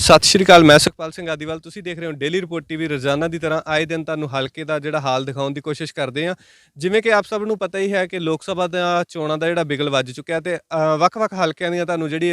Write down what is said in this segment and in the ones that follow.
ਸਤਿ ਸ਼੍ਰੀ ਅਕਾਲ, ਮੈਂ ਸੁਖਪਾਲ ਸਿੰਘ ਆਦੀਵਾਲ। ਤੁਸੀਂ ਦੇਖ ਰਹੇ ਹੋ ਡੇਲੀ ਰਿਪੋਰਟ ਟੀਵੀ ਰੋਜ਼ਾਨਾ ਦੀ ਤਰ੍ਹਾਂ ਆਏ ਦਿਨ ਤੁਹਾਨੂੰ ਹਲਕੇ ਦਾ ਜਿਹੜਾ ਹਾਲ ਦਿਖਾਉਣ ਦੀ ਕੋਸ਼ਿਸ਼ ਕਰਦੇ ਹਾਂ। ਜਿਵੇਂ ਕਿ ਆਪ ਸਭ ਨੂੰ ਪਤਾ ਹੀ ਹੈ ਕਿ ਲੋਕ ਸਭਾ ਦਾ ਚੋਣਾਂ ਦਾ ਜਿਹੜਾ ਬਿਗਲ ਵੱਜ ਚੁੱਕਿਆ ਤੇ ਵੱਖ-ਵੱਖ ਹਲਕਿਆਂ ਦੀਆਂ ਤੁਹਾਨੂੰ ਜਿਹੜੀ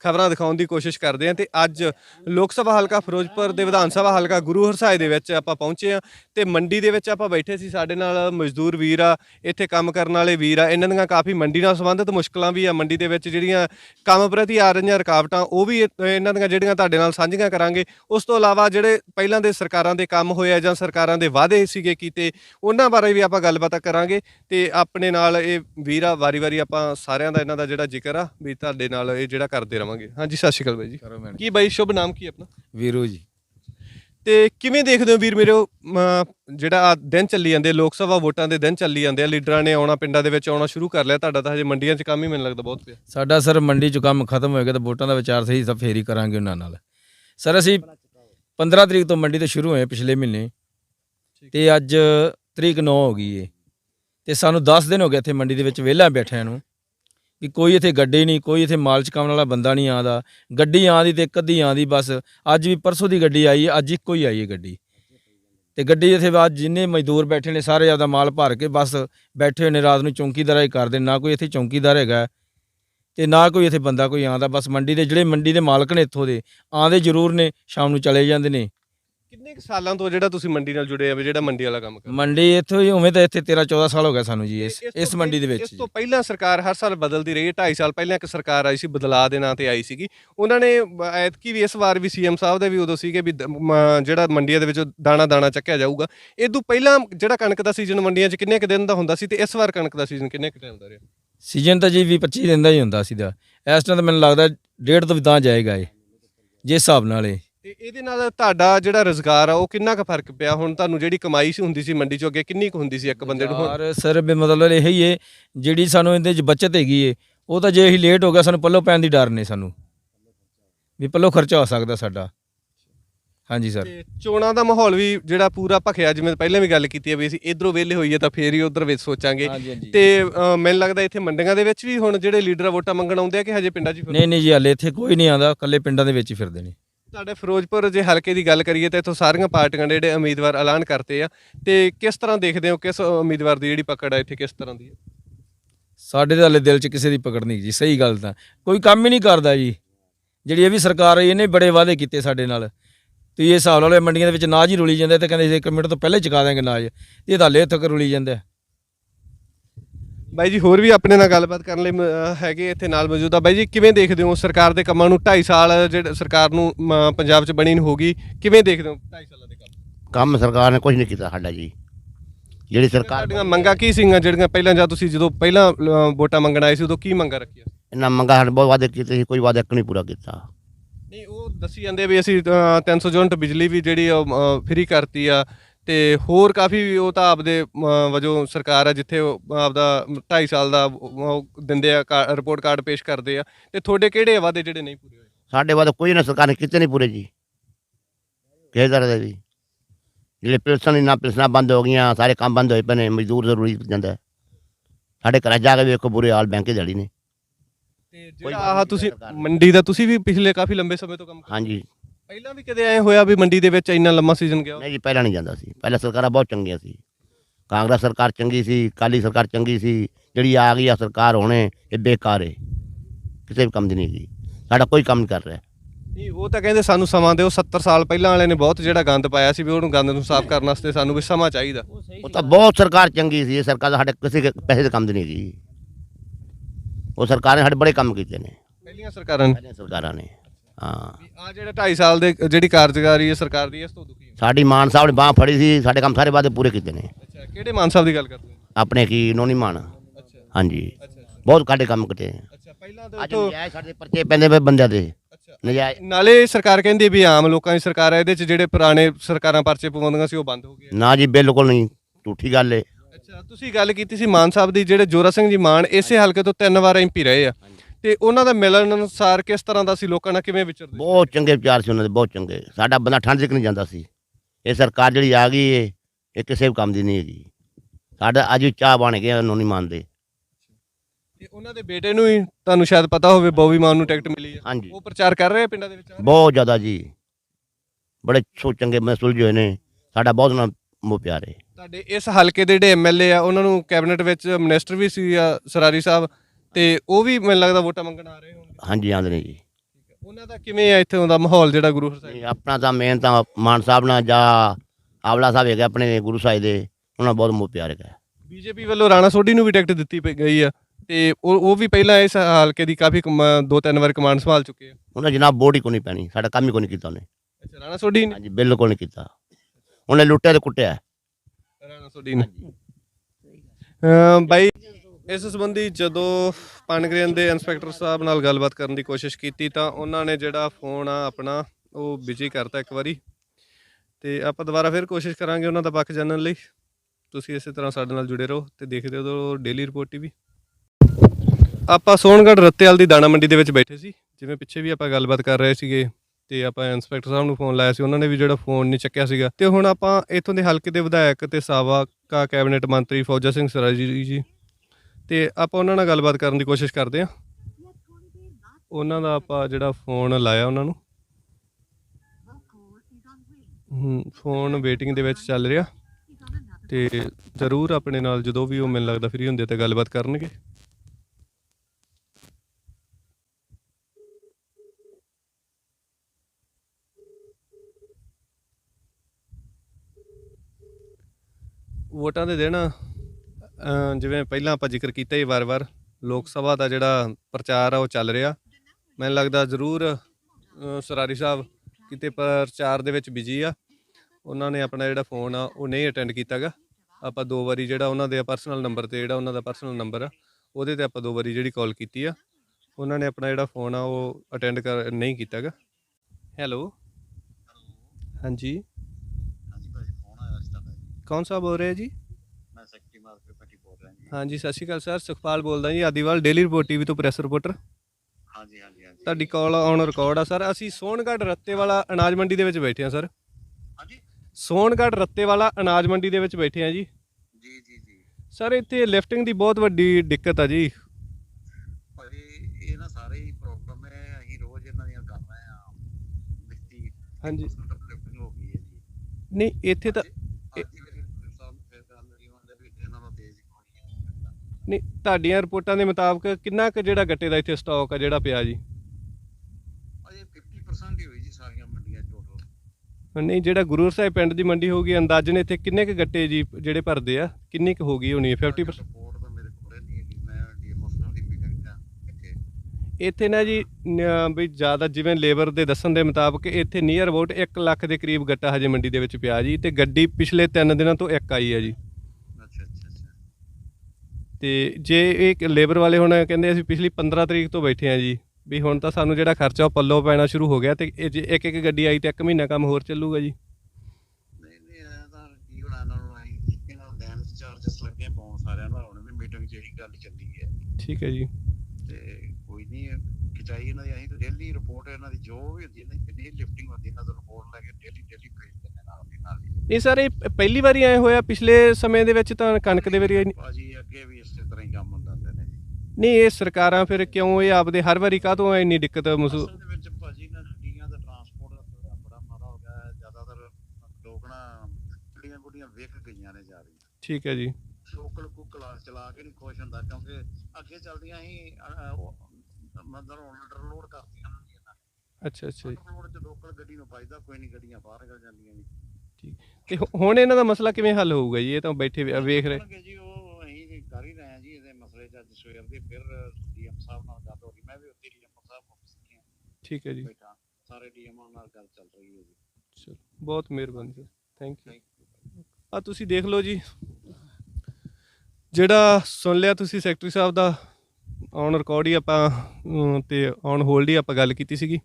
ਖਬਰਾਂ ਦਿਖਾਉਣ ਦੀ ਕੋਸ਼ਿਸ਼ ਕਰਦੇ ਹਾਂ ਤੇ ਅੱਜ ਲੋਕ ਸਭਾ ਹਲਕਾ ਫਿਰੋਜ਼ਪੁਰ ਦੇ ਵਿਧਾਨ ਸਭਾ ਹਲਕਾ ਗੁਰੂ ਹਰਸਾਏ ਦੇ ਵਿੱਚ ਆਪਾਂ ਪਹੁੰਚੇ ਹਾਂ ਤੇ ਮੰਡੀ ਦੇ ਵਿੱਚ ਆਪਾਂ ਬੈਠੇ ਸੀ ਸਾਡੇ ਨਾਲ ਮਜ਼ਦੂਰ ਵੀਰ ਆ, ਇੱਥੇ ਕੰਮ ਕਰਨ ਵਾਲੇ ਵੀਰ ਆ। ਇਹਨਾਂ ਦੀਆਂ ਕਾਫੀ ਮੰਡੀ ਨਾਲ ਸੰਬੰਧਿਤ ਮੁਸ਼ਕਲਾਂ ਵੀ ਆ। ਮੰਡੀ ਦੇ ਵਿੱਚ ਜਿਹੜੀਆਂ ਕੰਮ ਪ੍ਰਤੀ ਆ ਰਹੀਆਂ ਰੁਕਾਵਟਾਂ, ਉਹ ਵੀ ਇਹ- ਇਹਨਾਂ ਦੀਆਂ ਜਿਹੜੀਆਂ ਤੁਹਾਡੇ ਨਾਲ ਸਾਂਝੀਆਂ ਕਰਾਂਗੇ। ਉਸ ਤੋਂ ਇਲਾਵਾ ਜਿਹੜੇ ਪਹਿਲਾਂ ਦੇ ਸਰਕਾਰਾਂ ਦੇ ਕੰਮ ਹੋਏ ਆ ਜਾਂ ਸਰਕਾਰਾਂ ਦੇ ਵਾਅਦੇ ਸੀਗੇ ਕੀਤੇ ਉਹਨਾਂ ਬਾਰੇ ਵੀ ਆਪਾਂ ਗੱਲਬਾਤ ਕਰਾਂਗੇ ਤੇ ਆਪਣੇ ਨਾਲ ਇਹ ਵੀਰ ਵਾਰੀ-ਵਾਰੀ ਆਪਾਂ ਸਾਰਿਆਂ ਦਾ ਇਹਨਾਂ ਦਾ ਜਿਹੜਾ ਜ਼ਿਕਰ ਆ ਵੀ ਤੁਹਾਡੇ ਨਾਲ ਇਹ ਜਿਹੜਾ ਕਰਦੇ ਰਵਾਂਗੇ। ਹਾਂਜੀ ਸਤਿ ਸ਼੍ਰੀ ਅਕਾਲ ਬਾਈ ਜੀ। ਕਰੋ ਮੈਡਮ। ਕੀ ਬਾਈ ਸ਼ੁਭ ਨਾਮ ਕੀ ਆਪਣਾ? ਵੀਰੂ ਜੀ। ਤੇ ਕਿਵੇਂ ਦੇਖਦੇ ਹੋ ਵੀਰ ਮੇਰੇ ਜਿਹੜਾ ਆਹ ਦਿਨ ਚੱਲੀ ਜਾਂਦੇ ਲੋਕ ਸਭਾ ਵੋਟਾਂ ਦੇ ਦਿਨ ਚੱਲੀ ਜਾਂਦੇ ਆ ਲੀਡਰਾਂ ਨੇ ਆਉਣਾ ਪਿੰਡਾਂ ਦੇ ਵਿੱਚ ਆਉਣਾ ਸ਼ੁਰੂ ਕਰ ਲਿਆ ਤੁਹਾਡਾ ਤਾਂ ਹਜੇ ਮੰਡੀਆਂ 'ਚ ਕੰਮ ਹੀ ਮੈਨੂੰ ਲੱਗਦਾ ਬਹੁਤ ਪਿਆ। ਸਾਡਾ ਸਰ ਮੰਡੀ ਚ ਕੰਮ ਖਤਮ ਹੋਏਗਾ ਤਾਂ ਵੋਟਾਂ ਦਾ ਵਿਚਾਰ ਸਹੀ ਤਾਂ ਫੇਰ ਹੀ ਕਰਾਂਗੇ ਉਹਨਾਂ ਨਾਲ। ਸਰ ਅਸੀਂ 15 ਤਰੀਕ ਤੋਂ ਮੰਡੀ ਤੋਂ ਸ਼ੁਰੂ ਹੋਏ ਪਿਛਲੇ ਮਹੀਨੇ ਤੇ ਅੱਜ ਤਰੀਕ 9 ਹੋ ਗਈ ਏ। ਤੇ ਸਾਨੂੰ 10 ਦਿਨ ਹੋ ਗਏ ਇੱਥੇ ਮੰਡੀ ਦੇ ਵਿੱਚ ਵਿਹਲਾ ਬੈਠਿਆਂ ਨੂੰ ਕਿ ਕੋਈ ਇੱਥੇ ਗੱਡੇ ਨਹੀਂ ਕੋਈ ਇੱਥੇ ਮਾਲ ਚਕਾਉਣ ਵਾਲਾ ਬੰਦਾ ਨਹੀਂ ਆਂਦਾ ਗੱਡੀ ਆਂਦੀ ਤੇ ਇੱਕ ਅੱਧੀ ਆਂਦੀ ਬਸ। ਅੱਜ ਵੀ ਪਰਸੋਂ ਦੀ ਗੱਡੀ ਆਈ ਅੱਜ ਇੱਕੋ ਹੀ ਆਈ ਹੈ ਗੱਡੀ। ਤੇ ਗੱਡੀ ਇੱਥੇ ਬਾਅਦ ਜਿੰਨੇ ਮਜ਼ਦੂਰ ਬੈਠੇ ਨੇ ਸਾਰੇ ਆਪਦਾ ਮਾਲ ਭਰ ਕੇ ਬਸ ਬੈਠੇ ਹੋਏ ਨੇ ਰਾਤ ਨੂੰ ਚੌਂਕੀਦਾਰਾ ਹੀ ਕਰਦੇ ਨਾ ਕੋਈ ਇੱਥੇ ਚੌਂਕੀਦਾਰ ਹੈਗਾ। ਤੇ ਨਾ ਕੋਈ ਇੱਥੇ ਬੰਦਾ ਕੋਈ ਆਂਦਾ ਬਸ ਮੰਡੀ ਦੇ ਜਿਹੜੇ ਮੰਡੀ ਦੇ ਮਾਲਕ ਨੇ ਇੱਥੋਂ ਦੇ ਆਂਦੇ ਜ਼ਰੂਰ ਨੇ ਸ਼ਾਮ ਨੂੰ ਚਲੇ ਜਾਂਦੇ ਨੇ। ਕਿੰਨੇ ਕੁ ਸਾਲਾਂ ਤੋਂ ਜਿਹੜਾ ਤੁਸੀਂ ਮੰਡੀ ਨਾਲ ਜੁੜੇ ਆ ਵੀ ਜਿਹੜਾ ਮੰਡੀ ਵਾਲਾ ਕੰਮ ਕਰਦੇ? ਮੰਡੀ ਇੱਥੋਂ ਹੀ ਉਵੇਂ ਤਾਂ ਇੱਥੇ 13 14 ਸਾਲ ਹੋ ਗਿਆ ਸਾਨੂੰ ਜੀ ਇਸ ਇਸ ਮੰਡੀ ਦੇ ਵਿੱਚ ਇਸ ਤੋਂ ਪਹਿਲਾਂ ਸਰਕਾਰ ਹਰ ਸਾਲ ਬਦਲਦੀ ਰਹੀ ਹੈ 2.5 ਸਾਲ ਪਹਿਲਾਂ ਇੱਕ ਸਰਕਾਰ ਆਈ ਸੀ ਬਦਲਾਅ ਦੇ ਨਾਂ ਤੇ ਆਈ ਸੀਗੀ। ਉਹਨਾਂ ਨੇ ਐਤਕੀ ਵੀ ਇਸ ਵਾਰ ਵੀ ਸੀਐਮ ਸਾਹਿਬ ਦੇ ਵੀ ਉਦੋਂ ਸੀਗੇ ਵੀ ਜਿਹੜਾ ਮੰਡੀਆਂ ਦੇ ਵਿੱਚੋਂ ਦਾਣਾ ਦਾਣਾ ਚੱਕਿਆ ਜਾਊਗਾ। ਇਹ ਤੋਂ ਪਹਿਲਾਂ ਜਿਹੜਾ ਕਣਕ ਦਾ ਸੀਜ਼ਨ ਮੰਡੀਆਂ 'ਚ ਕਿੰਨੇ ਕੁ ਦਿਨ ਦਾ ਹੁੰਦਾ ਸੀ ਤੇ ਇਸ ਵਾਰ ਕਣਕ ਦਾ ਸੀਜ਼ਨ ਕਿੰਨੇ ਕੁ ਟਾਈਮ ਦਾ ਰਿਹਾ? ਸੀਜ਼ਨ ਤਾਂ ਜੀ 20 25 ਦਿਨ ਦਾ ਹੀ ਹੁੰਦਾ ਸੀਗਾ। ਇਸ ਟਾਈਮ ਤਾਂ ਮੈਨੂੰ ਲੱਗਦਾ ਡੇਢ ਤੋਂ ਵੀ ਤਾਂ ਜਾਏਗਾ ਇਹ ਜੇ ਹਿਸਾਬ ਨਾਲ ਇਹ। ਤੇ ਇਹਦੇ ਨਾਲ ਤੁਹਾਡਾ ਜਿਹੜਾ ਰੋਜ਼ਗਾਰ ਆ ਉਹ ਕਿੰਨਾ ਕੁ ਫ਼ਰਕ ਪਿਆ? ਹੁਣ ਤੁਹਾਨੂੰ ਜਿਹੜੀ ਕਮਾਈ ਸੀ ਹੁੰਦੀ ਸੀ ਮੰਡੀ 'ਚੋਂ ਅੱਗੇ ਕਿੰਨੀ ਕੁ ਹੁੰਦੀ ਸੀ ਇੱਕ ਬੰਦੇ ਨੂੰ ਹੁਣ? ਸਰ ਵੀ ਮਤਲਬ ਇਹ ਹੀ ਏ ਜਿਹੜੀ ਸਾਨੂੰ ਇਹਦੇ ਚ ਬਚਤ ਹੈਗੀ ਏ ਉਹ ਤਾਂ ਜੇ ਅਸੀਂ ਲੇਟ ਹੋ ਗਿਆ ਸਾਨੂੰ ਪੱਲੋਂ ਪੈਣ ਦੀ ਡਰ ਨੇ ਸਾਨੂੰ। ਵੀ ਪੱਲੋਂ ਖਰਚਾ ਹੋ ਸਕਦਾ ਸਾਡਾ। ਹਾਂਜੀ ਸਰ। ਤੇ ਚੋਣਾਂ ਦਾ ਮਾਹੌਲ ਵੀ ਜਿਹੜਾ ਪੂਰਾ ਭਖਿਆ ਜਿਵੇਂ ਪਹਿਲਾਂ ਵੀ ਗੱਲ ਕੀਤੀ ਹੈ ਵੀ ਅਸੀਂ ਇਧਰੋਂ ਵਿਹਲੇ ਹੋਈਏ ਤਾਂ ਫੇਰ ਹੀ ਉਧਰ ਵਿੱਚ ਸੋਚਾਂਗੇ। ਹਾਂਜੀ ਹਾਂਜੀ। ਤੇ ਅ, ਮੈਨੂੰ ਲੱਗਦਾ ਇੱਥੇ ਮੰਡੀਆਂ ਦੇ ਵਿੱਚ ਵੀ ਹੁਣ ਜਿਹੜੇ ਲੀਡਰ ਵੋਟਾਂ ਮੰਗਣ ਆਉਂਦੇ ਆ ਕਿ ਹਜੇ ਪਿੰਡਾਂ 'ਚ ਹੀ ਫਿਰਦੇ? ਨਹੀਂ ਨਹੀਂ ਜੀ ਹਲੇ ਇੱਥੇ ਕੋਈ ਨਹੀਂ ਆਂਦਾ ਕੱਲੇ ਪਿੰਡਾਂ ਦੇ ਵਿੱਚ ਹੀ ਫਿਰਦੇ ਨੇ। ਤੁਹਾਡੇ ਫਿਰੋਜ਼ਪੁਰ ਜੇ ਹਲਕੇ ਦੀ ਗੱਲ ਕਰੀਏ ਤਾਂ ਇੱਥੋਂ ਸਾਰੀਆਂ ਪਾਰਟੀਆਂ ਦੇ ਜਿਹੜੇ ਉਮੀਦਵਾਰ ਐਲਾਨ ਕਰਤੇ ਆ। ਤੇ ਕਿਸ ਤਰ੍ਹਾਂ ਦੇਖਦੇ ਹੋ ਕਿਸ ਉਮੀਦਵਾਰ ਦੀ ਜਿਹੜੀ ਪਕੜ ਆ ਇੱਥੇ ਕਿਸ ਤਰ੍ਹਾਂ ਦੀ ਹੈ ਸਾਡੇ ਤਾਂ ਹਲੇ ਦਿਲ 'ਚ ਕਿਸੇ ਦੀ ਪਕੜ ਨਹੀਂ ਜੀ ਸਹੀ ਗੱਲ ਤਾਂ। ਕੋਈ ਕੰਮ ਹੀ ਨਹੀਂ ਕਰਦਾ ਜੀ। ਜਿਹੜੀ ਇਹ ਵੀ ਸਰਕਾਰ ਆਈ ਇਹਨੇ ਬੜੇ ਵਾਅਦੇ ਕੀਤੇ ਸਾਡੇ ਨਾਲ। ਤੁਸੀਂ ਇਹ ਹਿਸਾਬ ਲਾ ਲਓ ਇਹ ਮੰਡੀਆਂ ਦੇ ਵਿੱਚ ਨਾਜ ਹੀ ਰੁਲੀ ਜਾਂਦੇ ਤੇ ਕਹਿੰਦੇ ਸੀ ਇੱਕ ਮਿੰਟ ਤੋਂ ਪਹਿਲੇ ਚੁਕਾ ਦਾਂਗੇ ਨਾਜ ਇਹ ਤਾਂ ਹਲੇ ਤੱਕ ਰੁਲੀ ਜਾਂਦਾ ਬਾਈ ਜੀ ਹੋਰ ਵੀ ਆਪਣੇ ਨਾਲ ਗੱਲਬਾਤ ਕਰਨ ਲਈ ਹੈਗੇ ਇੱਥੇ ਨਾਲ ਮੌਜੂਦ ਆ। ਬਾਈ ਜੀ ਕਿਵੇਂ ਦੇਖਦੇ ਹੋ ਸਰਕਾਰ ਦੇ ਕੰਮਾਂ ਨੂੰ? 2.5 ਸਾਲ ਜਿਹੜੇ ਸਰਕਾਰ ਨੂੰ ਪੰਜਾਬ 'ਚ ਬਣੀ ਨੂੰ ਹੋ ਗਈ। ਕਿਵੇਂ ਦੇਖਦੇ ਹੋ 2.5 ਸਾਲਾਂ ਦੇ ਕੰਮ? ਕੰਮ ਸਰਕਾਰ ਨੇ ਕੁਝ ਨਹੀਂ ਕੀਤਾ ਸਾਡਾ ਜੀ। ਜਿਹੜੀ ਸਰਕਾਰ ਤੁਹਾਡੀਆਂ ਮੰਗਾਂ ਕੀ ਸੀਗੀਆਂ ਜਿਹੜੀਆਂ ਪਹਿਲਾਂ ਜਾਂ ਤੁਸੀਂ ਜਦੋਂ ਪਹਿਲਾਂ ਵੋਟਾਂ ਮੰਗਣ ਆਏ ਸੀ ਉਦੋਂ ਕੀ ਮੰਗਾਂ ਰੱਖੀਆਂ? ਇਹਨਾਂ ਮੰਗਾ ਸਾਡੇ ਬਹੁਤ ਵਾਅਦੇ ਕੀਤੇ ਸੀ ਕੋਈ ਵਾਅਦਾ ਇੱਕ ਨਹੀਂ ਪੂਰਾ ਕੀਤਾ। ਨਹੀਂ ਉਹ ਦੱਸੀ ਜਾਂਦੇ ਵੀ ਅਸੀਂ ਅ, 300 ਯੂਨਿਟ ਬਿਜਲੀ ਵੀ ਜਿਹੜੀ ਫ੍ਰੀ ਕਰਤੀ ਆ ਤੇ ਹੋਰ ਕਾਫੀ ਉਹ ਤਾਂ ਆਪਦੇ ਅ, ਵਜੋਂ ਸਰਕਾਰ ਆ ਜਿੱਥੇ ਉਹ ਆਪਦਾ 2.5 ਸਾਲ ਦਾ ਉਹ ਦਿੰਦੇ ਆ ਕਾ ਰਿਪੋਰਟ ਕਾਰਡ ਪੇਸ਼ ਕਰਦੇ ਆ। ਤੇ ਤੁਹਾਡੇ ਕਿਹੜੇ ਵਾਅਦੇ ਜਿਹੜੇ ਨਹੀਂ ਪੂਰੇ ਹੋਏ? ਸਾਡੇ ਵਾਅਦੇ ਕੋਈ ਨਾ ਸਰਕਾਰ ਨੇ ਕੀਤੇ ਨਹੀਂ ਪੂਰੇ ਜੀ। ਕਿਸੇ ਤਰ੍ਹਾਂ ਦੇ ਵੀ। ਜਿਹੜੇ ਪਿਲਸਣ ਨੇ ਨਾ ਪਿਲਸਣਾ ਬੰਦ ਹੋ ਗਈਆਂ ਸਾਰੇ ਕੰਮ ਬੰਦ ਹੋਏ ਪਏ ਨੇ ਮਜ਼ਦੂਰ ਜ਼ਰੂਰੀ ਜਾਂਦਾ ਹੈ। ਸਾਡੇ ਘਰਾਂ ਜਾ ਕੇ ਵੇਖੋ ਬੁਰੇ ਹਾਲ ਬੈਂਕੇ ਜੜੀ ਨੇ। ਤੇ ਜਿਹੜਾ ਆਹ ਤੁਸੀਂ। ਮੰਡੀ ਦਾ ਤੁਸੀਂ ਵੀ ਪਿਛਲੇ ਕਾਫੀ ਲੰਬੇ ਸਮੇਂ ਤੋਂ ਕੰਮ ਕਰ ਹਾਂਜੀ। ਪਹਿਲਾਂ ਵੀ ਕਦੇ ਐ ਹੋਇਆ ਵੀ ਮੰਡੀ ਦੇ ਵਿੱਚ ਇੰਨਾ ਲੰਮਾ ਸੀਜ਼ਨ ਗਿਆ? ਨਹੀਂ ਜੀ ਪਹਿਲਾਂ ਨਹੀਂ ਜਾਂਦਾ ਸੀ। ਪਹਿਲਾਂ ਸਰਕਾਰਾਂ ਬਹੁਤ ਚੰਗੀਆਂ ਸੀ। ਕਾਂਗਰਸ ਸਰਕਾਰ ਚੰਗੀ ਸੀ ਕਾਲੀ ਸਰਕਾਰ ਚੰਗੀ ਸੀ। ਜਿਹੜੀ ਆ ਗਈ ਆ ਸਰਕਾਰ ਹੁਣੇ ਇਹ ਬੇਕਾਰ ਹੈ ਕਿਸੇ ਵੀ ਕੰਮ ਦੀ ਨਹੀਂ ਗਈ ਸਾਡਾ ਕੋਈ ਕੰਮ ਨਹੀਂ ਕਰ ਰਿਹਾ। ਨਹੀਂ ਉਹ ਤਾਂ ਕਹਿੰਦੇ ਸਾਨੂੰ ਸਮਾਂ ਦਿਓ। 70 ਸਾਲ ਪਹਿਲਾਂ ਵਾਲੇ ਨੇ ਬਹੁਤ ਜਿਹੜਾ ਗੰਦ ਪਾਇਆ ਸੀ ਵੀ ਉਹਨੂੰ ਗੰਦ ਨੂੰ ਸਾਫ਼ ਕਰਨ ਵਾਸਤੇ ਸਾਨੂੰ ਵੀ ਸਮਾਂ ਚਾਹੀਦਾ। ਉਹ ਤਾਂ ਬਹੁਤ ਸਰਕਾਰ ਚੰਗੀ ਸੀ। ਇਹ ਸਰਕਾਰ ਸਾਡੇ ਕਿਸੇ ਪੈਸੇ ਦੇ ਕੰਮ ਦੀ ਨਹੀਂ ਗਈ ਉਹ ਸਰਕਾਰ ਨੇ ਸਾਡੇ ਬੜੇ ਕੰਮ ਕੀਤੇ ਨੇ। ਪਹਿਲੀਆਂ ਸਰਕਾਰਾਂ ਨੇ? ਪਹਿਲੀਆਂ ਸਰਕਾਰਾਂ ਨੇ ਹਾਂ। ਆ ਜਿਹੜਾ 2.5 ਸਾਲ ਦੇ ਜਿਹੜੀ ਕਾਰਜਕਾਰੀ ਹੈ ਸਰਕਾਰ ਦੀ ਇਸ ਤੋਂ ਦੁਖੀ ਹਾਂ? ਸਾਡੀ ਮਾਨ ਸਾਹਿਬ ਨੇ ਬਾਹ ਫੜੀ ਸੀ ਸਾਡੇ ਕੰਮ ਸਾਰੇ ਵਾਅਦੇ ਪੂਰੇ ਕੀਤੇ ਨੇ। ਅੱਛਾ ਕਿਹੜੇ ਮਾਨ ਸਾਹਿਬ ਦੀ ਗੱਲ ਕਰਦੇ ਹੋ? ਆਪਣੇ ਕੀ ਨੋਨੀ ਮਾਨ। ਅੱਛਾ। ਹਾਂਜੀ। ਅੱਛਾ ਬਹੁਤ ਕਾਡੇ ਕੰਮ ਕੀਤੇ ਨੇ। ਅੱਛਾ ਪਹਿਲਾਂ ਅੱਜ ਤੋਂ ਨਜਾਇਜ਼ ਸਾਡੇ ਪਰਚੇ ਪੈਂਦੇ ਪਏ ਬੰਦਿਆਂ ਦੇ। ਅੱਛਾ। ਨਜਾਇਜ਼ ਨਾਲੇ ਸਰਕਾਰ ਕਹਿੰਦੀ ਵੀ ਆਮ ਲੋਕਾਂ ਦੀ ਸਰਕਾਰ ਹੈ ਇਹਦੇ ਚ ਜਿਹੜੇ ਪੁਰਾਣੇ ਸਰਕਾਰਾਂ ਪਰਚੇ ਪਵਾਉਂਦੀਆਂ ਸੀ ਉਹ ਬੰਦ ਹੋ ਗਏ। ਨਾ ਜੀ ਬਿਲਕੁਲ ਨਹੀਂ। ਝੂਠੀ ਗੱਲ ਏ। ਅੱਛਾ ਤੁਸੀਂ ਗੱਲ ਕੀਤੀ ਸੀ ਮਾਨ ਸਾਹਿਬ ਦੀ ਜਿਹੜੇ ਜੋਰਾ ਸਿੰਘ ਜੀ ਮਾਨ ਇਸੇ ਹਲਕੇ ਤੋਂ ਤਿੰਨ ਵਾਰ ਐਮਪੀ ਰਹੇ ਆ। ਤੇ ਉਹਨਾਂ ਦਾ ਮਿਲਣ ਅਨੁਸਾਰ ਕਿਸ ਤਰ੍ਹਾਂ ਦਾ ਸੀ ਲੋਕਾਂ ਨਾਲ ਕਿਵੇਂ ਵਿਚਰਦੇ ਬਹੁਤ ਚੰਗੇ ਵਿਚਾਰ ਸੀ ਉਹਨਾਂ ਦੇ ਬਹੁਤ ਚੰਗੇ। ਸਾਡਾ ਬੰਦਾ ਠੰਡ ਜਿਕ ਨਹੀਂ ਜਾਂਦਾ ਸੀ। ਇਹ ਸਰਕਾਰ ਜਿਹੜੀ ਆ ਗਈ ਏ ਇਹ ਕਿਸੇ ਵੀ ਕੰਮ ਦੀ ਨਹੀਂ ਹੈਗੀ। ਸਾਡਾ ਅੱਜ ਵੀ ਚਾਹ ਬਣ ਗਿਆ ਉਹਨੂੰ ਨਹੀਂ ਮੰਨਦੇ। ਤੇ ਉਹਨਾਂ ਦੇ ਬੇਟੇ ਨੂੰ ਹੀ ਤੁਹਾਨੂੰ ਸ਼ਾਇਦ ਪਤਾ ਹੋਵੇ ਬੋਬੀ ਮਾਨ ਨੂੰ ਟਿਕਟ ਮਿਲੀ ਹੈ ਹਾਂਜੀ। ਉਹ ਪ੍ਰਚਾਰ ਕਰ ਰਹੇ ਆ ਪਿੰਡਾਂ ਦੇ ਵਿੱਚ? ਬਹੁਤ ਜ਼ਿਆਦਾ ਜੀ। ਬੜੇ ਸੋ ਚੰਗੇ ਮਹਿਸੂਲ ਹੋਏ ਨੇ। ਸਾਡਾ ਬਹੁਤ ਨਾਲ ਮੋਹ ਪਿਆਰ। ਤੁਹਾਡੇ ਇਸ ਹਲਕੇ ਦੇ ਜਿਹੜੇ ਐਮਐਲਏ ਆ ਉਹਨਾਂ ਨੂੰ ਕੈਬਨਿਟ ਵਿੱਚ ਮਿਨਿਸਟਰ ਵੀ ਸੀ ਆ, ਸਰਾਰੀ ਸਾਹਿਬ ਤੇ ਉਹ ਵੀ ਮੈਨੂੰ ਲੱਗਦਾ ਵੋਟਾਂ ਮੰਗਣ ਆ ਰਹੇ ਹੋਣਗੇ। ਹਾਂਜੀ ਆਉਂਦੇ ਨੇ ਜੀ। ਉਹਨਾਂ ਦਾ ਕਿਵੇਂ ਆ ਇੱਥੇ ਦਾ ਮਾਹੌਲ ਜਿਹੜਾ ਗੁਰੂ ਸਾਹਿਬ ਨਹੀਂ, ਆਪਣਾ ਤਾਂ ਮੇਨ ਤਾਂ ਮਾਨ ਸਾਹਿਬ ਨਾਲ ਜਾਂ ਆਵਲਾ ਸਾਹਿਬ ਹੈਗੇ ਆਪਣੇ ਗੁਰੂ ਸਾਹਿਬ ਦੇ ਉਹਨਾਂ ਨਾਲ ਬਹੁਤ ਮੋਹ ਪਿਆਰ ਹੈਗਾ। ਬੀਜੇਪੀ ਵੱਲੋਂ ਰਾਣਾ ਸੋਢੀ ਨੂੰ ਵੀ ਟਿਕਟ ਦਿੱਤੀ ਪਈ ਗਈ ਆ ਤੇ ਉਹ ਉਹ ਵੀ ਪਹਿਲਾਂ ਇਸ ਹਲਕੇ ਦੀ ਕਾਫੀ ਕਮਾ- ਦੋ ਤਿੰਨ ਵਾਰ ਕਮਾਂਡ ਸੰਭਾਲ ਚੁੱਕੇ ਆ। ਉਹਨਾਂ ਜਨਾਬ ਵੋਟ ਹੀ ਕੋਈ ਨਹੀਂ ਪੈਣੀ ਸਾਡਾ ਕੰਮ ਹੀ ਕੋਈ ਨਹੀਂ ਕੀਤਾ ਉਹਨੇ। ਅੱਛਾ ਰਾਣਾ ਸੋਢੀ ਨੇ? ਹਾਂਜੀ ਬਿਲਕੁਲ ਨਹੀਂ ਕੀਤਾ। ਉਹਨੇ ਲੁੱਟਿਆ ਤੇ ਕੁੱਟਿਆ। ਰਾਣਾ ਸੋਢੀ ਨੇ ਅਮ ਬਾਈ ਇਸ ਸੰਬੰਧੀ ਜਦੋਂ ਪਾਨਗਰੇਨ ਦੇ ਇੰਸਪੈਕਟਰ ਸਾਹਿਬ ਨਾਲ ਗੱਲਬਾਤ ਕਰਨ ਦੀ ਕੋਸ਼ਿਸ਼ ਕੀਤੀ ਤਾਂ ਉਹਨਾਂ ਨੇ ਜਿਹੜਾ ਫੋਨ ਆ ਆਪਣਾ ਉਹ ਬਿਜ਼ੀ ਕਰਤਾ ਇੱਕ ਵਾਰੀ। ਤੇ ਆਪਾਂ ਦੁਬਾਰਾ ਫਿਰ ਕੋਸ਼ਿਸ਼ ਕਰਾਂਗੇ ਉਹਨਾਂ ਦਾ ਪੱਖ ਜਾਣਨ ਲਈ। ਤੁਸੀਂ ਇਸੇ ਤਰ੍ਹਾਂ ਸਾਡੇ ਨਾਲ ਜੁੜੇ ਰਹੋ ਤੇ ਦੇਖਦੇ ਰਹੋ ਡੇਲੀ ਰਿਪੋਰਟ ਟੀਵੀ ਆਪਾਂ ਸੋਨਗੜ੍ਹ ਰੱਤੇਵਾਲ ਦੀ ਦਾਣਾ ਮੰਡੀ ਦੇ ਵਿੱਚ ਬੈਠੇ ਸੀ। ਜਿਵੇਂ ਪਿੱਛੇ ਵੀ ਆਪਾਂ ਗੱਲਬਾਤ ਕਰ ਰਹੇ ਸੀਗੇ। ਤੇ ਆਪਾਂ ਇੰਸਪੈਕਟਰ ਸਾਹਿਬ ਨੂੰ ਫੋਨ ਲਾਇਆ ਸੀ, ਉਹਨਾਂ ਨੇ ਵੀ ਜਿਹੜਾ ਫੋਨ ਨਹੀਂ ਚੱਕਿਆ ਸੀਗਾ। ਤੇ ਹੁਣ ਆਪਾਂ ਇੱਥੋਂ ਦੇ ਹਲਕੇ ਦੇ ਵਿਧਾਇਕ ਤੇ ਸਾਬਕਾ ਕੈਬਨਿਟ ਮੰਤਰੀ ਫੌਜਾ ਸਿੰਘ ਸਰਾਜੀ ਜੀ ਤੇ ਆਪਾਂ ਉਹਨਾਂ ਨਾਲ ਗੱਲਬਾਤ ਕਰਨ ਦੀ ਕੋਸ਼ਿਸ਼ ਕਰਦੇ ਹਾਂ। ਉਹਨਾਂ ਦਾ ਆਪਾਂ ਜਿਹੜਾ ਫੋਨ ਲਾਇਆ ਉਹਨਾਂ ਨੂੰ। ਹੂੰ, ਫੋਨ ਵੇਟਿੰਗ ਦੇ ਵਿੱਚ ਚੱਲ ਰਿਹਾ। ਤੇ ਜ਼ਰੂਰ ਆਪਣੇ ਨਾਲ ਜਦੋਂ ਵੀ ਉਹ ਮੈਨੂੰ ਲੱਗਦਾ ਫ੍ਰੀ ਹੁੰਦੇ ਤੇ ਗੱਲਬਾਤ ਕਰਨਗੇ। ਵੋਟਾਂ ਦੇ ਦਿਨ ਜਿਵੇਂ ਪਹਿਲਾਂ ਆਪਾਂ ਜ਼ਿਕਰ ਕੀਤਾ ਹੀ ਵਾਰ-ਵਾਰ, ਲੋਕ ਸਭਾ ਦਾ ਜਿਹੜਾ ਪ੍ਰਚਾਰ ਆ, ਉਹ ਚੱਲ ਰਿਹਾ। ਮੈਨੂੰ ਲੱਗਦਾ ਜ਼ਰੂਰ ਸਰਾਰੀ ਸਾਹਿਬ ਕਿਤੇ ਪ੍ਰਚਾਰ ਦੇ ਵਿੱਚ ਬਿਜ਼ੀ ਆ। ਉਹਨਾਂ ਨੇ ਆਪਣਾ ਜਿਹੜਾ ਫੋਨ ਆ, ਉਹ ਨਹੀਂ ਅਟੈਂਡ ਕੀਤਾਗਾ। ਆਪਾਂ ਦੋ ਵਾਰੀ ਜਿਹੜਾ ਉਹਨਾਂ ਦੇ ਪਰਸਨਲ ਨੰਬਰ ਤੇ, ਜਿਹੜਾ ਉਹਨਾਂ ਦਾ ਪਰਸਨਲ ਨੰਬਰ ਆ, ਉਹਦੇ ਤੇ ਆਪਾਂ ਦੋ ਵਾਰੀ ਜਿਹੜੀ ਕਾਲ ਕੀਤੀ ਆ। ਉਹਨਾਂ ਨੇ ਆਪਣਾ ਜਿਹੜਾ ਫੋਨ ਆ, ਉਹ ਅਟੈਂਡ ਕਰ, ਨਹੀਂ ਕੀਤਾਗਾ। ਹੈਲੋ। ਹਾਂਜੀ ਭਾਜੀ ਫੋਨ ਆਇਆ ਸੀ ਤੁਹਾਡਾ ਜੀ ਕੌਣ ਸਾਹਿਬ ਬੋਲ ਰਹੇ ਜੀ? ਮੈਂ ਸੈਕਟਰੀ ਮਾਰਕੀਟ ਪੱਟੀ ਬੋਲ ਰਿਹਾ ਜੀ। ਹਾਂਜੀ ਸਤਿ ਸ਼੍ਰੀ ਅਕਾਲ ਸਰ ਸੁਖਪਾਲ ਬੋਲਦਾ ji Adiwal daily report TV ਤੋਂ ਪ੍ਰੈਸ ਰਿਪੋਰਟਰ। ਹਾਂਜੀ ਹਾਂਜੀ ਹਾਂਜੀ। ਤੁਹਾਡੀ ਕਾਲ ਔਨ ਰਿਕਾਰਡ ਆ ਸਰ। ਅਸੀਂ ਸੋਨਗੜ੍ਹ ਰੱਤੇ ਵਾਲਾ ਅਨਾਜ ਮੰਡੀ ਦੇ ਵਿੱਚ ਬੈਠੇ ਆ ਸਰ। ਹਾਂਜੀ। ਸੋਨਗੜ੍ਹ ਰੱਤੇ ਵਾਲਾ ਅਨਾਜ ਮੰਡੀ ਦੇ ਵਿੱਚ ਬੈਠੇ ਆ ਜੀ। ਜੀ ਜੀ ਜੀ। ਸਰ ਇੱਥੇ ਲਿਫਟਿੰਗ ਦੀ ਬਹੁਤ ਵੱਡੀ ਦਿੱਕਤ ਆ ਜੀ। ਭਾਜੀ ਇਹ ਨਾ ਸਾਰੇ ਹੀ ਪ੍ਰੋਬਲਮ ਹੈ। ਅਸੀਂ ਰੋਜ਼ ਇਹਨਾਂ ਦੀਆਂ ਕਰ ਰਹੇ ਆ ਹਾਂਜੀ। ਲਿਫਟਿੰਗ ਹੋ ਗਈ ਹੈ ਜੀ। ਨਹੀਂ ਇੱਥੇ ਤਾਂ ਅੱਜ ਹੀ ਮੇਰੀ ਸਾਹਿਬ ਫਿਰ ਗੱਲ ਨਹੀਂ ਹੁੰਦੀ ਵੀ ਇਹਨਾਂ ਦਾ ਤੇਜ਼ ਹੋਣੀ ਹੈ ਨਹੀਂ ਤੁਹਾਡੀਆਂ ਰਿਪੋਰਟਾਂ ਦੇ ਮੁਤਾਬਕ ਕਿੰਨਾ ਕੁ ਜਿਹੜਾ ਗੱਟੇ ਦਾ ਇੱਥੇ ਸਟਾਕ ਆ ਜਿਹੜਾ ਪਿਆ ਜੀ? ਅਜੇ 50% ਹੀ ਹੋਈ ਜੀ ਸਾਰੀਆਂ ਮੰਡੀਆਂ ਟੋਟਲ ਨਹੀਂ ਜਿਹੜਾ ਗੁਰੂ ਸਾਹਿਬ ਪਿੰਡ ਦੀ ਮੰਡੀ ਹੋਗੀ ਅੰਦਾਜ਼ਨ ਇੱਥੇ ਕਿੰਨੇ ਕੁ ਗੱਟੇ ਜੀ ਜਿਹੜੇ ਭਰਦੇ ਆ? ਕਿੰਨੀ ਕੁ ਹੋ ਗਈ ਹੋਣੀ ਹੈ 50% ਰਿਪੋਰਟ ਤਾਂ ਮੇਰੇ ਕੋਲ ਨਹੀਂ ਹੈਗੀ ਮੈਂ ਡੀਐਮਓ ਸਾਹਿਬ ਦੀ ਮੀਟਿੰਗ ਤਾਂ ਇੱਥੇ। ਇੱਥੇ ਨਾ ਜੀ ਨ- ਵੀ ਜ਼ਿਆਦਾ ਜਿਵੇਂ ਲੇਬਰ ਦੇ ਦੱਸਣ ਦੇ ਮੁਤਾਬਕ ਇੱਥੇ ਨੀਅਰ ਅਬਾਊਟ 1 ਲੱਖ ਦੇ ਕਰੀਬ ਗੱਟਾ ਹਜੇ ਮੰਡੀ ਦੇ ਵਿੱਚ ਪਿਆ ਜੀ ਤੇ ਗੱਡੀ ਪਿਛਲੇ 3 ਦਿਨਾਂ ਤੋਂ ਇੱਕ ਆਈ ਹੈ ਜੀ। ਤੇ ਜੇ ਇਹ ਲੇਬਰ ਵਾਲੇ ਹੁਣ ਕਹਿੰਦੇ ਅਸੀਂ ਪਿਛਲੀ 15 ਤਰੀਕ ਤੋਂ ਬੈਠੇ ਆ ਜੀ ਵੀ ਹੁਣ ਤਾਂ ਸਾਨੂੰ ਜਿਹੜਾ ਖਰਚਾ ਉਹ ਪੱਲੋਂ ਪੈਣਾ ਸ਼ੁਰੂ ਹੋ ਗਿਆ ਤੇ ਇਹ ਜੇ ਇੱਕ ਇੱਕ ਗੱਡੀ ਆਈ ਤੇ ਇੱਕ ਮਹੀਨਾ ਕੰਮ ਹੋਰ ਚੱਲੂਗਾ ਜੀ। ਨਹੀਂ ਨਹੀਂ ਇਹ ਤਾਂ ਕੀ ਹੋਣਾ ਇਹਨਾਂ ਨੂੰ ਅਸੀਂ ਇਹਨਾਂ ਨੂੰ ਡੈਮੇਜ ਚਾਰजेस ਲੱਗੇ ਆ ਪਾਉਣ ਸਾਰਿਆਂ ਨੂੰ ਹੁਣ ਵੀ ਮੀਟਿੰਗ 'ਚ ਇਹੀ ਗੱਲ ਚੱਲੀ ਹੈ। ਠੀਕ ਹੈ ਜੀ। ਤੇ ਕੋਈ ਨਹੀਂ ਖਿਚਾਈ ਇਹਨਾਂ ਦੀ ਅਸੀਂ ਤਾਂ ਡੇਲੀ ਰਿਪੋਰਟ ਇਹਨਾਂ ਦੀ ਜੋ ਵੀ ਹੁੰਦੀ ਹੈ ਨਾ ਕਿੰਨੀ ਲਿਫਟਿੰਗ ਹੁੰਦੀ ਹੈ ਇਹਨਾਂ ਦਾ ਰਿਪੋਰਟ ਲੈ ਕੇ ਡੇਲੀ ਡੇਲੀ ਭੇਜ ਦਿੰਦੇ ਨਾਲ ਦੀ ਨਾਲ ਨਹੀਂ ਸਰ ਇਹ ਪਹਿਲੀ ਵਾਰੀ ਆਏ ਹੋਇਆ ਪਿਛਲੇ ਸਮੇਂ ਦੇ ਵਿੱਚ ਤਾਂ ਕਣਕ ਦੇ ਵਾਰੀ ਆਈ ਨਹੀਂ ਭਾਜੀ ਅੱਗੇ ਵੀ ਕੰਮ ਹੁੰਦਾ ਨੇ ਨਹੀਂ ਇਹ ਸਰਕਾਰਾਂ ਫਿਰ ਕਿਉਂ ਇਹ ਆਪਦੇ ਹਰ ਵਾਰੀ ਕਾਹਤੋਂ ਇੰਨੀ ਦਿੱਕਤ ਮਸੂ ਅਸਲ ਦੇ ਵਿੱਚ ਭਾਜੀ ਨਾ ਗੱਡੀਆਂ ਦਾ ਟਰਾਂਸਪੋਰਟ ਦਾ ਬੜਾ- ਬੜਾ ਮਾੜਾ ਹੋ ਗਿਆ ਹੈ। ਜ਼ਿਆਦਾਤਰ ਲੋਕ ਨਾ ਗੱਡੀਆਂ ਗੁੱਡੀਆਂ ਵਿਕ ਗਈਆਂ ਨੇ ਜਾ ਰਹੀਆਂ। ਠੀਕ ਹੈ ਜੀ। ਲੋਕਲ ਕੋ ਕਲਾਸ ਚਲਾ ਕੇ ਨਹੀਂ ਖੁਸ਼ ਹੁੰਦਾ ਕਿਉਂਕਿ ਅੱਗੇ ਚੱਲਦੀਆਂ ਹੀ ਮਤਲਬ ਆਰਡਰ ਲੋਡ ਕਰਦੀਆਂ ਹੁੰਦੀਆਂ ਨਾ। ਅੱਛਾ ਅੱਛਾ ਜੀ। ਲੋਡ ਚ ਲੋਕਲ ਗੱਡੀ ਨੂੰ ਵੱਜਦਾ ਕੋਈ ਨਹੀਂ ਗੱਡੀਆਂ ਬਾਹਰ ਨਿਕਲ ਜਾਂਦੀਆਂ ਜੀ ਤੇ ਹੁ- ਹੁਣ ਇਹਨਾਂ ਦਾ ਮਸਲਾ ਕਿਵੇਂ ਹੱਲ ਹੋਊਗਾ ਜੀ? ਇਹ ਤਾਂ ਬੈਠੇ ਵੇ- ਵੇਖ ਰਹੇ ਕਰਨਗੇ ਜੀ ਉਹ ਅਸੀਂ ਕਰ ਹੀ ਰਹੇ ਹਾਂ ਜੀ ਇਹਦੇ ਮਸਲੇ ਚ ਅੱਜ ਸਵੇਰ ਦੀ ਫਿਰ ਡੀਐਮ ਸਾਹਿਬ ਨਾਲ ਗੱਲ ਹੋ ਗਈ ਮੈਂ ਵੀ ਉੱਥੇ ਡੀਐਮ ਸਾਹਿਬ ਆਫਿਸ ਗਿਆ ਠੀਕ ਹੈ ਜੀ। ਬੈਠਾ। ਸਾਰੇ ਡੀਐਮ ਨਾਲ ਗੱਲ ਚੱਲ ਰਹੀ ਹੈ ਜੀ। ਚਲੋ ਬਹੁਤ ਮਿਹਰਬਾਨੀ ਸਰ। ਥੈਂਕ ਯੂ ਆ ਤੁਸੀਂ ਦੇਖ ਲਓ ਜੀ। ਜਿਹੜਾ ਸੁਣ ਲਿਆ ਤੁਸੀਂ ਸੈਕਟਰੀ ਸਾਹਿਬ ਦਾ ਔਨ ਰਿਕਾਰਡ ਹੀ ਆਪਾਂ ਤੇ ਔਨ ਹੋਲਡ ਹੀ ਆਪਾਂ ਗੱਲ ਕੀਤੀ ਸੀਗੀ।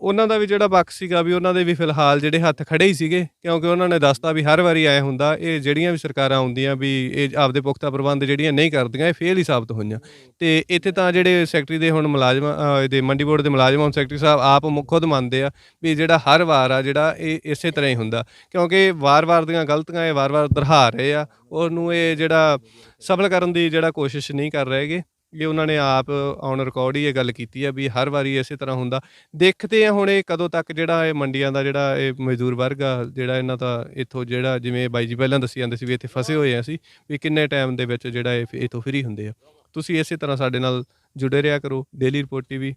ਉਹਨਾਂ ਦਾ ਵੀ ਜਿਹੜਾ ਪੱਖ ਸੀਗਾ ਵੀ ਉਹਨਾਂ ਦੇ ਵੀ ਫਿਲਹਾਲ ਜਿਹੜੇ ਹੱਥ ਖੜੇ ਹੀ ਸੀਗੇ ਕਿਉਂਕਿ ਉਹਨਾਂ ਨੇ ਦੱਸਤਾ ਵੀ ਹਰ ਵਾਰੀ ਆਏ ਹੁੰਦਾ ਇਹ ਜਿਹੜੀਆਂ ਵੀ ਸਰਕਾਰਾਂ ਆਉਂਦੀਆਂ ਵੀ ਇਹ ਆਪਦੇ ਪੁਖਤਾ ਪ੍ਰਬੰਧ ਜਿਹੜੀਆਂ ਨਹੀਂ ਕਰਦੀਆਂ ਇਹ ਫੇਲ ਹੀ ਸਾਬਤ ਹੋਈਆਂ। ਤੇ ਇੱਥੇ ਤਾਂ ਜਿਹੜੇ ਸੈਕਟਰੀ ਦੇ ਹੁਣ ਮੁਲਾਜ਼ਮ ਅ, ਇਹਦੇ ਮੰਡੀ ਬੋਰਡ ਦੇ ਮੁਲਾਜ਼ਮ ਹੁਣ ਸੈਕਟਰੀ ਸਾਹਿਬ ਆਪ ਮੁ- ਖੁਦ ਮੰਨਦੇ ਆ ਵੀ ਜਿਹੜਾ ਹਰ ਵਾਰ ਆ ਜਿਹੜਾ ਇਹ ਇਸੇ ਤਰ੍ਹਾਂ ਹੀ ਹੁੰਦਾ ਕਿਉਂਕਿ ਵਾਰ-ਵਾਰ ਦੀਆਂ ਗਲਤੀਆਂ ਇਹ ਵਾਰ-ਵਾਰ ਦੁਹਰਾ ਰਹੇ ਆ ਉਹਨੂੰ ਇਹ ਜਿਹੜਾ ਸਫਲ ਕਰਨ ਦੀ ਜਿਹੜਾ ਕੋਸ਼ਿਸ਼ ਨਹੀਂ ਕਰ ਰਹੇਗੇ ਇਹ ਉਹਨਾਂ ਨੇ ਆਪ ਔਨ ਰਿਕਾਰਡ ਹੀ ਇਹ ਗੱਲ ਕੀਤੀ ਆ ਵੀ ਹਰ ਵਾਰੀ ਇਸੇ ਤਰ੍ਹਾਂ ਹੁੰਦਾ। ਦੇਖਦੇ ਆ ਹੁਣ ਇਹ ਕਦੋਂ ਤੱਕ ਜਿਹੜਾ ਇਹ ਮੰਡੀਆਂ ਦਾ ਜਿਹੜਾ ਇਹ ਮਜ਼ਦੂਰ ਵਰਗ ਆ, ਜਿਹੜਾ ਇਹਨਾਂ ਦਾ ਇੱਥੋਂ ਜਿਹੜਾ ਜਿਵੇਂ ਬਾਈ ਜੀ ਪਹਿਲਾਂ ਦੱਸੀ ਜਾਂਦੇ ਸੀ ਵੀ ਇੱਥੇ ਫਸੇ ਹੋਏ ਆ ਸੀ ਵੀ ਕਿੰਨੇ ਟਾਈਮ ਦੇ ਵਿੱਚ ਜਿਹੜਾ ਇਹ ਇੱਥੋਂ ਫਰੀ ਹੁੰਦੇ ਆ। ਤੁਸੀਂ ਇਸੇ ਤਰ੍ਹਾਂ ਸਾਡੇ ਨਾਲ ਜੁੜੇ ਰਿਹਾ ਕਰੋ ਡੇਲੀ ਰਿਪੋਰਟ ਟੀਵੀ